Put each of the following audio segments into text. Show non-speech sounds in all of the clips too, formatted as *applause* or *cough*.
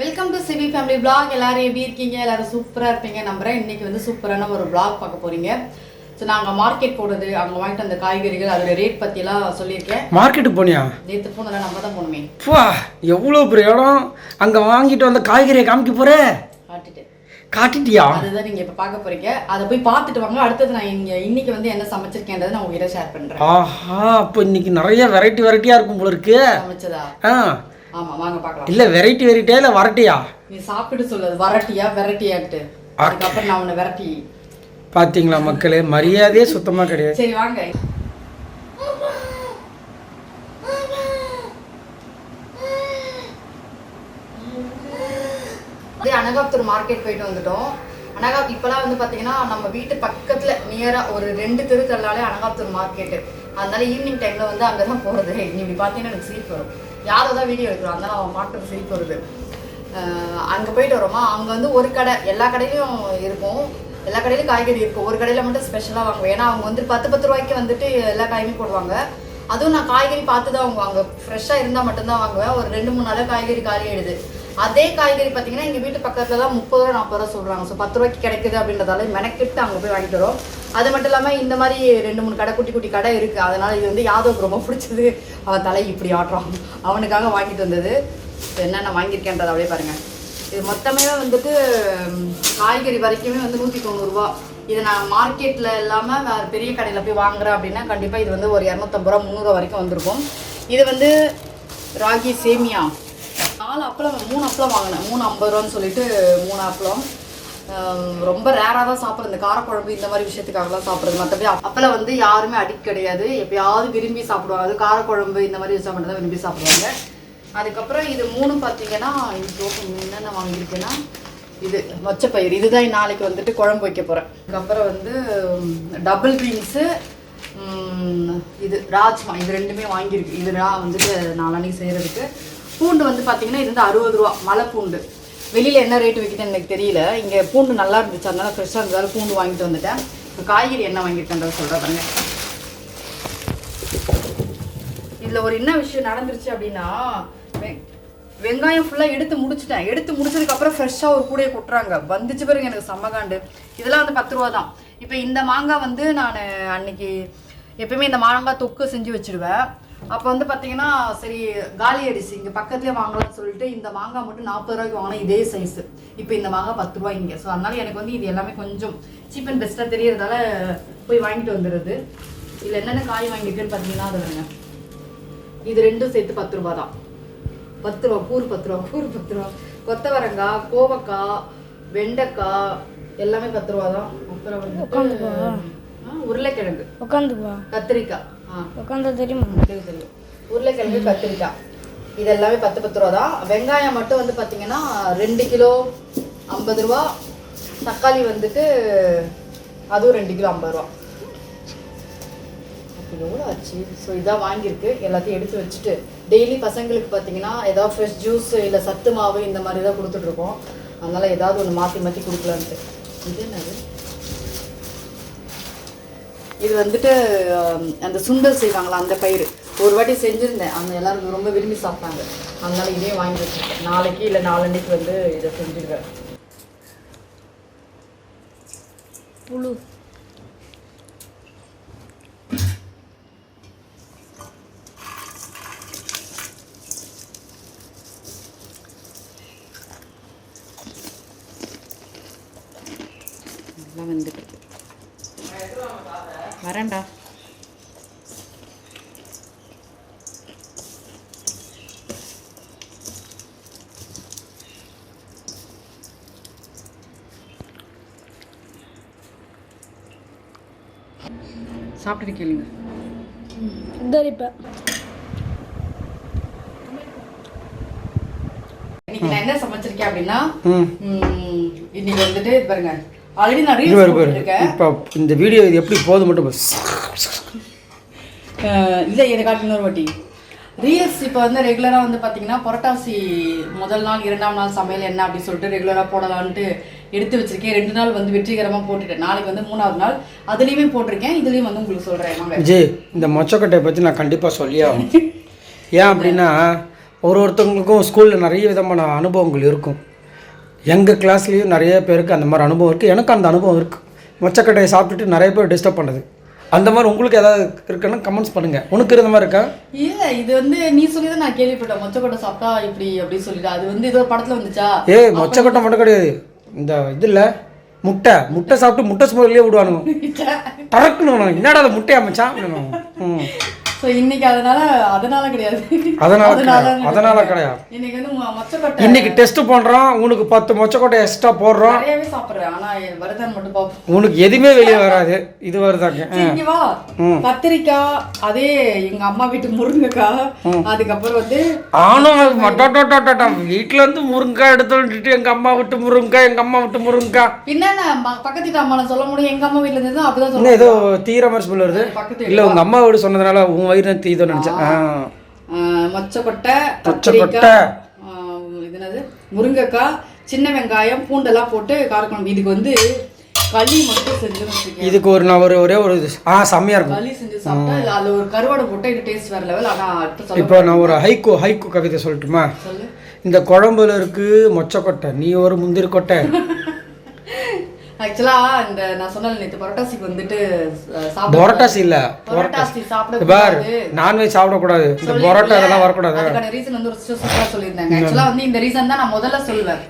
Welcome to Sivi family vlog. எல்லாரும் எப்படி இருக்கீங்க? எல்லாரும் சூப்பராக இருப்பீங்க. நம்புறேன். இன்னைக்கு வந்து சூப்பரான ஒரு vlog பார்க்க போறீங்க. ஸோ நாங்கள் மார்க்கெட் போனது அங்கே வாங்கிட்டு வந்த காய்கறிகள் அதோட ரேட் பற்றிலாம் சொல்லியிருக்கேன். மார்க்கெட்டுக்கு போனியா? நேற்று போனதில் நம்ம தான் போகணுமே பா எவ்வளோ பெரிய இடம்? அங்கே வாங்கிட்டு வந்த காய்கறியை காமிக்க போற? காட்டிட்டு காட்டிட்டியா? அதுதான் நீங்கள் இப்போ பார்க்க போறீங்க. அதை போய் பார்த்துட்டு வாங்க. அடுத்தது நான் இங்கே இன்னைக்கு வந்து என்ன சமைச்சிருக்கேன்றதை நான் உங்ககிட்ட ஷேர் பண்ணுறேன் ஆஹா அப்போ இன்னைக்கு நிறைய வெரைட்டி வெரைட்டியாக இருக்கும் போல இருக்கு. சமைச்சதா? ஆ. ஆமாம் வாங்க பார்க்கலாம். இல்லை வெரைட்டி வெரைட்டியா இல்லை வரட்டியா? நீ சாப்பிட்டு சொல்லு வரட்டியா வெரைட்டியான்ட்டு. அதுக்கப்புறம் நான் உன்னை வெரைட்டி. பார்த்தீங்களா மக்களே? மரியாதையே சுத்தமாக கிடையாது. சரி வாங்க. அனகாப்தூர் மார்க்கெட் போயிட்டு வந்துட்டோம். அனகா இப்போலாம் வந்து பார்த்தீங்கன்னா நம்ம வீட்டு பக்கத்தில் நியராக ஒரு ரெண்டு தெரு தள்ளாலே அனகாப்தூர் மார்க்கெட்டு. அதனால ஈவினிங் டைமில் வந்து அங்கே தான் போகிறது நீ *laughs* இப்படி பார்த்தீங்கன்னா எனக்கு சிரிப்பு வரும். யாரோ தான் வீடியோ எடுக்கிறோம் அதனால அவன் பாட்டுக்கு சிரிப்பு வருது. அங்கே போயிட்டு வரோமா அங்கே வந்து ஒரு கடை. எல்லா கடையிலையும் இருக்கும். எல்லா கடையிலும் காய்கறி இருக்கும். ஒரு கடையில் மட்டும் ஸ்பெஷலாக வாங்குவேன். ஏன்னா அவங்க வந்து பத்து பத்து ரூபாய்க்கு வந்துட்டு எல்லா காயுமே போடுவாங்க. அதுவும் நான் காய்கறி பார்த்து தான் வாங்குவாங்க ஃப்ரெஷ்ஷாக இருந்தால் மட்டும்தான் வாங்குவேன். ஒரு ரெண்டு மூணு நாளாக காய்கறி காலி ஆயிடுது அதே காய்கறி பார்த்தீங்கன்னா எங்கள் வீட்டு பக்கத்தில் தான் முப்பது ரூபா நாற்பது ரூபா சொல்கிறாங்க ஸோ பத்து ரூபாய்க்கு கிடைக்குது அப்படின்றதால மெனக்கெட்டு அங்கே போய் வாங்கிட்டு வரோம். அது மட்டும் இல்லாமல் இந்த மாதிரி ரெண்டு மூணு கடை குட்டி குட்டி கடை இருக்குது அதனால் இது வந்து யாதவுக்கு ரொம்ப பிடிச்சது. அவன் தலை இப்படி ஆட்டுறான். அவனுக்காக வாங்கிட்டு வந்தது. என்னென்ன வாங்கியிருக்கேன்றதை அப்படியே பாருங்கள் இது மொத்தமே வந்துட்டு காய்கறி வரைக்குமே வந்து நூற்றி தொண்ணூறுரூவா இது நான் மார்க்கெட்டில் இல்லாமல் வேறு பெரிய கடையில் போய் வாங்குறேன் அப்படின்னா கண்டிப்பாக இது வந்து ஒரு இரநூத்தம்பது ரூபா முந்நூறுரூவா வரைக்கும் வந்திருக்கும். இது வந்து ராகி சேமியா. நாலு அப்பளம் மூணு அப்பளம் வாங்கினேன். மூணு ஐம்பது ரூபான்னு சொல்லிட்டு மூணு அப்பளம். ரொம்ப ரேராக தான் சாப்பிட்றது. இந்த காரக்குழம்பு இந்த மாதிரி விஷயத்துக்காகலாம் சாப்பிட்றது. மற்றபடி அப்பளம் வந்து யாருமே அடிக்க கிடையாது. எப்பயாவது விரும்பி சாப்பிடுவாங்க. அது காரக்குழம்பு இந்த மாதிரி விஷயம் மட்டும் தான் விரும்பி சாப்பிடுவாங்க. அதுக்கப்புறம் இது மூணு பார்த்தீங்கன்னா இது என்னென்ன வாங்கியிருக்கேன்னா இது மொச்சப்பயிர் இதுதான் நாளைக்கு வந்துட்டு குழம்பு வைக்க போகிறேன் அதுக்கப்புறம் வந்து டபுள் பீன்ஸு இது ராஜ்மா. இது ரெண்டுமே வாங்கியிருக்கு. இது நான் வந்துட்டு நாளான்னைக்கு செய்கிறதுக்கு பூண்டு வந்து பார்த்தீங்கன்னா இது வந்து அறுபது ரூபா மலை பூண்டு. வெளியில் என்ன ரேட்டு விற்கிதுன்னு எனக்கு தெரியல. இங்கே பூண்டு நல்லா இருந்துச்சு. அதனால ஃப்ரெஷ்ஷாக இருந்ததால் பூண்டு வாங்கிட்டு வந்துட்டேன். இப்போ காய்கறி என்ன வாங்கியிருக்கேன்றத சொல்கிறேன் பாருங்க. இதில் ஒரு என்ன விஷயம் நடந்துருச்சு அப்படின்னா வெ- வெங்காயம் ஃபுல்லாக எடுத்து முடிச்சிட்டேன். எடுத்து முடிச்சதுக்கப்புறம் ஃப்ரெஷ்ஷாக ஒரு கூடையை கொட்டுறாங்க. வந்துச்சு பாருங்க எனக்கு செம்மகாண்டு இதெல்லாம் வந்து பத்து ரூபா தான். இப்போ இந்த மாங்காய் வந்து நான் அன்னைக்கு எப்பயுமே இந்த மாங்காய் தொக்கு செஞ்சு வச்சுடுவேன் அப்போ வந்து பார்த்தீங்கன்னா சரி காலி அடிச்சு இங்கே பக்கத்துலேயே வாங்கலாம்னு சொல்லிட்டு இந்த மாங்காய் மட்டும் நாற்பது ரூபாய்க்கு வாங்கினா இதே சைஸ் இப்போ இந்த மாங்காய் பத்து ரூபாய் இங்கே. ஸோ அதனால எனக்கு வந்து இது எல்லாமே கொஞ்சம் சீப் அண்ட் பெஸ்ட்டாக தெரியறதால போய் வாங்கிட்டு வந்துடுது இதில் என்னென்ன காய் வாங்கியிருக்குன்னு பார்த்தீங்கன்னா அது வேணுங்க. இது ரெண்டும் சேர்த்து பத்து ரூபா தான். பத்து ரூபா கூறு பத்து ரூபா கூறு பத்து ரூபா. கொத்தவரங்காய் கோவக்காய் வெண்டைக்காய் எல்லாமே பத்து ரூபா தான். அப்புறம் வந்து உருளைக்கிழங்கு. கத்திரிக்காய். உட்காந்தா தெரியுமா? தெரியும் உருளைக்கிழங்கு கத்திரிக்காய். இது எல்லாமே பத்து பத்து ரூபா தான். வெங்காயம் மட்டும் வந்து பார்த்தீங்கன்னா ரெண்டு கிலோ ஐம்பது ரூபா. தக்காளி வந்துட்டு அதுவும் ரெண்டு கிலோ ஐம்பது ரூபா. எவ்வளோ ஆச்சு? ஸோ இதான் வாங்கியிருக்கு. எல்லாத்தையும் எடுத்து வச்சுட்டு டெய்லி பசங்களுக்கு பார்த்தீங்கன்னா ஏதாவது ஃப்ரெஷ் ஜூஸ் இல்லை சத்து மாவு இந்த மாதிரி தான் கொடுத்துட்ருக்கோம் அதனால் ஏதாவது ஒன்று மாற்றி மாற்றி கொடுக்கலான்ட்டு. இது என்னது? இது வந்துட்டு அந்த சுண்டல் செய்வாங்களா அந்த பயிர் ஒரு வாட்டி செஞ்சுருந்தேன். அவங்க எல்லாரும் ரொம்ப விரும்பி சாப்பிட்டாங்க. அதனால இதே வாங்கி வச்சிருக்கேன். நாளைக்கு இல்லை நாளன்னைக்கு வந்து இதை செஞ்சுருவேன். புழு. எல்லாம் வந்துட்டு வரேன்டா. சாப்பிட்டுட்டு கேளுங்க. தரிப்பேன் இன்னைக்கு நான் என்ன சமைச்சிருக்கேன் அப்படின்னா இன்னைக்கு வந்துட்டு பாருங்க ஆல்ரெடி நான் ரீல்ஸ் போட்டுருக்கேன். இப்போ இந்த வீடியோ இது எப்படி போகுது மட்டும் இல்லை இதை காட்டு இன்னொரு வாட்டி. ரீல்ஸ் இப்போ வந்து ரெகுலராக வந்து பார்த்தீங்கன்னா புரட்டாசி முதல் நாள் இரண்டாம் நாள் சமையல் என்ன அப்படின்னு சொல்லிட்டு ரெகுலராக போடலான்ட்டு எடுத்து வச்சிருக்கேன். ரெண்டு நாள் வந்து வெற்றிகரமாக போட்டுட்டேன். நாளைக்கு வந்து மூணாவது நாள். அதுலேயுமே போட்டிருக்கேன். இதுலேயும் வந்து உங்களுக்கு சொல்கிறேன் விஜய் இந்த மொச்சக்கொட்டையை பற்றி நான் கண்டிப்பாக சொல்லியே ஆகணும். ஏன் அப்படின்னா ஒரு ஒருத்தவங்களுக்கும் ஸ்கூலில் நிறைய விதமான அனுபவங்கள் இருக்கும். எங்கள் கிளாஸ்லேயும் நிறைய பேருக்கு அந்த மாதிரி அனுபவம் இருக்குது எனக்கு அந்த அனுபவம் இருக்குது மொச்சக்கட்டையை சாப்பிட்டுட்டு நிறைய பேர் டிஸ்டர்ப் பண்ணுது. அந்த மாதிரி உங்களுக்கு ஏதாவது இருக்குன்னா கமெண்ட்ஸ் பண்ணுங்கள் உனக்கு இருந்த மாதிரி இருக்கா? இல்ல இது வந்து நீ சொல்லி தான் நான் கேள்விப்பட்டேன். மொச்சக்கொட்டை சாப்பிட்டா இப்படி அப்படி சொல்லிட்டு. அது வந்து ஏதோ படத்துல வந்துச்சா? ஏய் மொச்சக்கொட்டை மட்டும் கிடையாது. இந்த இது இல்லை முட்டை. முட்டை சாப்பிட்டு முட்டை ஸ்மெல்லே விடுவானுங்க. *laughs* டறக்குன்னு என்னடா அது முட்டையை அமைச்சான் *laughs* சோ இன்னைக்கு அதனால அதனால கிடையாது. அதனால. அதனால கிடையாது. இன்னைக்கு வந்து மொச்சக்கொட்டை இன்னைக்கு டெஸ்ட் பண்ணுறோம் உனக்கு பத்து மொச்சக்கொட்டை எக்ஸ்ட்ரா போடுறோம். நிறையவே சாப்பிடுறேன். ஆனா வருதான்னு மட்டும் உனக்கு எதுவுமே வெளியே வராது. இது வருதாங்க. கத்திரிக்காய் அதே எங்க அம்மா வீட்டு முருங்கைக்காய் அதுக்கப்புறம் வந்து ஆனும் வீட்டில் இருந்து முருங்கைக்காய் எடுத்து வந்துட்டு எங்கள் அம்மா விட்டு முருங்கைக்காய். எங்கள் அம்மா விட்டு முருங்கைக்காய் என்னென்ன பக்கத்து வீட்டு அம்மா சொல்ல முடியும் எங்க அம்மா வீட்ல இருந்து அப்படிதான் ஏதோ தீர மாதிரி பக்கத்து இல்லை உங்கள் அம்மா வீடு சொன்னதுனால உன் வயிறு தீதோன்னு நினச்சேன். ஆ. மொச்சக்கொட்டை மொச்சக்கொட்டை. இது என்னது? முருங்கைக்காய் சின்ன வெங்காயம் பூண்டெல்லாம் போட்டு காரக்குழம்பு. இதுக்கு வந்து களி மட்டும் செஞ்சு இதுக்கு ஒரு நான் ஒரு ஒரே ஒரு ஆ செம்மையாக இருக்கும். களி செஞ்சு சாப்பிட்டா அதுல ஒரு கருவாடை போட்டா இது டேஸ்ட் வேற லெவல் ஆனா அடுத்து சொல்ல இப்போ நான் ஒரு ஹைக்கூ ஹைக்கூ கவிதை சொல்லட்டுமா? சொல்லு. இந்த குழம்புல இருக்கு மொச்சக்கொட்டை. நீ ஒரு முந்திரி கொட்டை. ஆக்சுவலா இந்த நான் சொன்ன நேற்று பரோட்டாசிக்கு வந்துட்டு பொரோட்டாஸ் இல்லை. பரோட்டாசி. நான்வெஜ் சாப்பிடக்கூடாது. இந்த பொரோட்டா இதெல்லாம் வரக்கூடாது. அதுக்கான ரீசன் வந்து ஒரு சொல்லியிருந்தாங்க. வந்து இந்த ரீசன் தான் நான் முதல்ல சொல்லுவேன்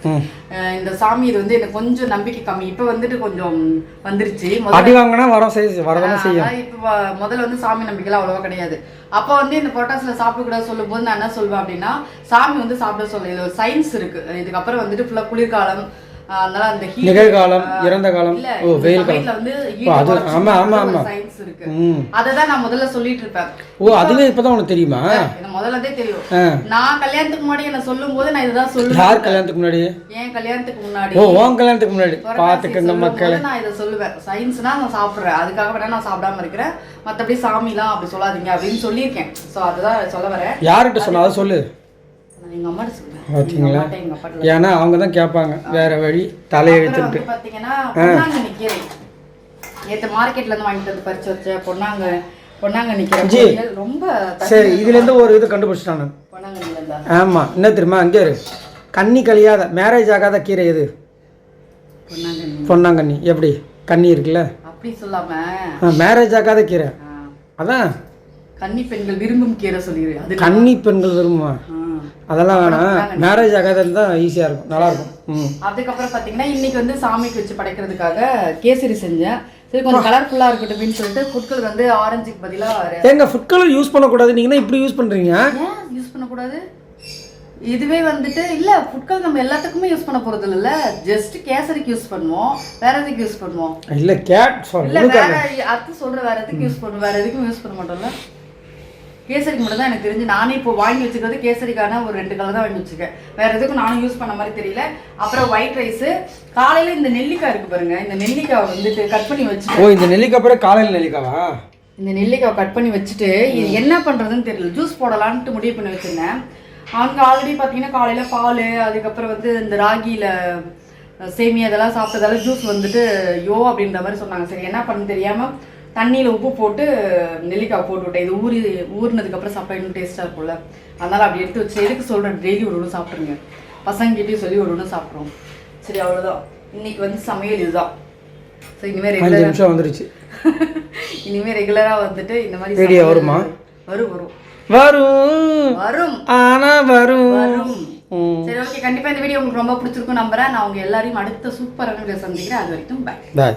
இந்த சாமி இது வந்து எனக்கு கொஞ்சம் நம்பிக்கை கம்மி. இப்ப வந்துட்டு கொஞ்சம் வந்துருச்சு. அடி வாங்கினா வர செய்ய வரதானே செய்யும். அதான் இப்ப வ- முதல்ல வந்து சாமி நம்பிக்கைலாம் அவ்வளவா கிடையாது. அப்ப வந்து இந்த பொட்டாசில சாப்பிடக்கூடாது சொல்லும் போது நான் என்ன சொல்வேன் அப்படின்னா சாமி வந்து சாப்பிட சொல்ல இதுல ஒரு சயின்ஸ் இருக்கு. இதுக்கப்புறம் வந்துட்டு ஃபுல்லா குளிர்காலம் அதனால அந்த நிகழ்காலம், இறந்த காலம். ஓ, வெயில் சமயத்துல வந்து அது- ஆமா, ஆமா, ஆமா. science இருக்கு. ம். அததான் நான் முதல்ல சொல்லிட்டு இருப்பேன் ஓ அதுவே இப்பதான் உனக்கு தெரியுமா? முதல்லதே தெரியும். நான் கல்யாணத்துக்கு முன்னாடி என்ன சொல்லும் போது நான் இதுதான் சொல்லுவேன். யார் கல்யாணத்துக்கு முன்னாடி? ஏன் கல்யாணத்துக்கு முன்னாடி. ஓ உன் கல்யாணத்துக்கு முன்னாடி. சொல்லும் மக்கள் நான் இதை சொல்லுவேன். சயின்ஸ்னா நான் சாப்பிட்றேன். அதுக்காக வேணா நான் சாப்பிடாம இருக்கிறேன். மத்தபடி சாமிலாம் அப்படி சொல்லாதீங்க அப்படின்னு சொல்லியிருக்கேன். சோ அதுதான் சொல்ல வரேன். யார்கிட்ட சொன்ன? அதை சொல்லு. அம்மாட்ட சொல்லுவேன் அப்பாட்ட ஏன்னா அவங்க தான் கேட்பாங்க வேற வழி தலையை எடுத்துட்டு வந்து பாத்தீங்கன்னா பொன்னாங்கண்ணி கீரை வாங்கிட்டு வந்து பறிச்சு வச்ச பொன்னாங்க பொன்னாங்கண்ணி கீரை ரொம்ப சரி இதுல இருந்து ஒரு இது கண்டுபிடிச்சிட்டாங்க பொன்னாங்கண்ணில இருந்தா ஆமா என்ன தெரியுமா? அங்கே கன்னி கழியாத மேரேஜ் ஆகாத கீரை எது? பொன்னாங்கண்ணி எப்படி? கன்னி இருக்குல்ல? அப்படி சொல்லாம. மேரேஜ் ஆகாத கீரை. அதான். கன்னி பெண்கள் விரும்பும் கீரை சொல்லிடு கன்னி பெண்கள் விரும்புவான். அதெல்லாம் வேணாம். மேரேஜ் ஆகாத இருந்தால் ஈஸியாக இருக்கும் நல்லா இருக்கும். ம். அதுக்கப்புறம் பாத்தீங்கன்னா இன்னைக்கு வந்து சாமிக்கு வச்சு படைக்கிறதுக்காக கேசரி செஞ்சேன். சரி கொஞ்சம் கலர்ஃபுல்லா இருக்கட்டும் அப்படின்னு சொல்லிட்டு ஃபுட்கள் வந்து ஆரஞ்சுக்கு பதிலா re- ஏங்க ஃபுட் கலர் யூஸ் பண்ணக்கூடாது. நீங்கள் தான் இப்படி யூஸ் பண்ணுறீங்க யூஸ் பண்ணக்கூடாது? இதுவே வந்துட்டு இல்ல ஃபுட்கள் நம்ம எல்லாத்துக்குமே யூஸ் பண்ண போறது இல்ல ஜஸ்ட் கேசரிக்கு யூஸ் பண்ணுவோம். வேற எதுக்கு யூஸ் பண்ணுவோம்? இல்லை கேட் இல்ல வேற அது சொல்ற வேற எதுக்கு யூஸ் பண்ணுவோம் வேற எதுக்கும் யூஸ் பண்ண மாட்டோம்ல? கேசரிக்கு மட்டும் தான் எனக்கு தெரிஞ்சு. நானே இப்போ வாங்கி வச்சுக்கிறது கேசரிக்கான ஒரு ரெண்டு கலர் தான் வாங்கி வச்சிருக்கேன். வேற எதுக்கும் நானும் யூஸ் பண்ண மாதிரி தெரியல. அப்புறம் ஒயிட் ரைஸ் காலையில இந்த நெல்லிக்காய் இருக்கு பாருங்க. இந்த நெல்லிக்காய் வந்துட்டு கட் பண்ணி வச்சுட்டு ஓ இந்த நெல்லிக்காய் அப்புறம் காலையில் நெல்லிக்காவா? இந்த நெல்லிக்காய் கட் பண்ணி வச்சுட்டு இது என்ன பண்றதுன்னு தெரியல. ஜூஸ் போடலான்ட்டு முடிவு பண்ணி வச்சிருந்தேன். அவங்க ஆல்ரெடி பார்த்தீங்கன்னா காலையில பால் அதுக்கப்புறம் வந்து இந்த ராகியில சேமியா இதெல்லாம் சாப்பிட்டதால ஜூஸ் வந்துட்டு யோ அப்படின்ற மாதிரி சொன்னாங்க. சரி என்ன பண்ணு தெரியாம தண்ணியில உப்பு போட்டு நெல்லிக்காய் போட்டு விட்டேன். இது ஊறி ஊறினதுக்கு அப்புறம் சாப்பிட்டா இன்னும் டேஸ்டா இருக்கும்ல. அதனால அப்படி எடுத்து வச்சு எதுக்கு சொல்றேன்? டெய்லி ஒரு ஒன்று சாப்பிட்ருங்க பசங்கிட்டையும் சொல்லி ஒரு ஒன்று சாப்பிட்றோம் சரி அவ்வளவுதான். இன்னைக்கு வந்து சமையல் இதுதான். சரி இனிமேல் அஞ்சு ரெகுலர் நிமிஷம் வந்துருச்சு. *laughs* இனிமே ரெகுலரா வந்துட்டு இந்த மாதிரி சமையல் வருமா? வரும் வரும். வரும். வரும். ஆனா வரும். சரி ஓகே கண்டிப்பா இந்த வீடியோ உங்களுக்கு ரொம்ப பிடிச்சிருக்கும் நம்புறேன். நான் உங்க எல்லாரையும் அடுத்த சூப்பரான வீடியோ சந்திக்கிறேன். அது வரைக்கும் பை பாய்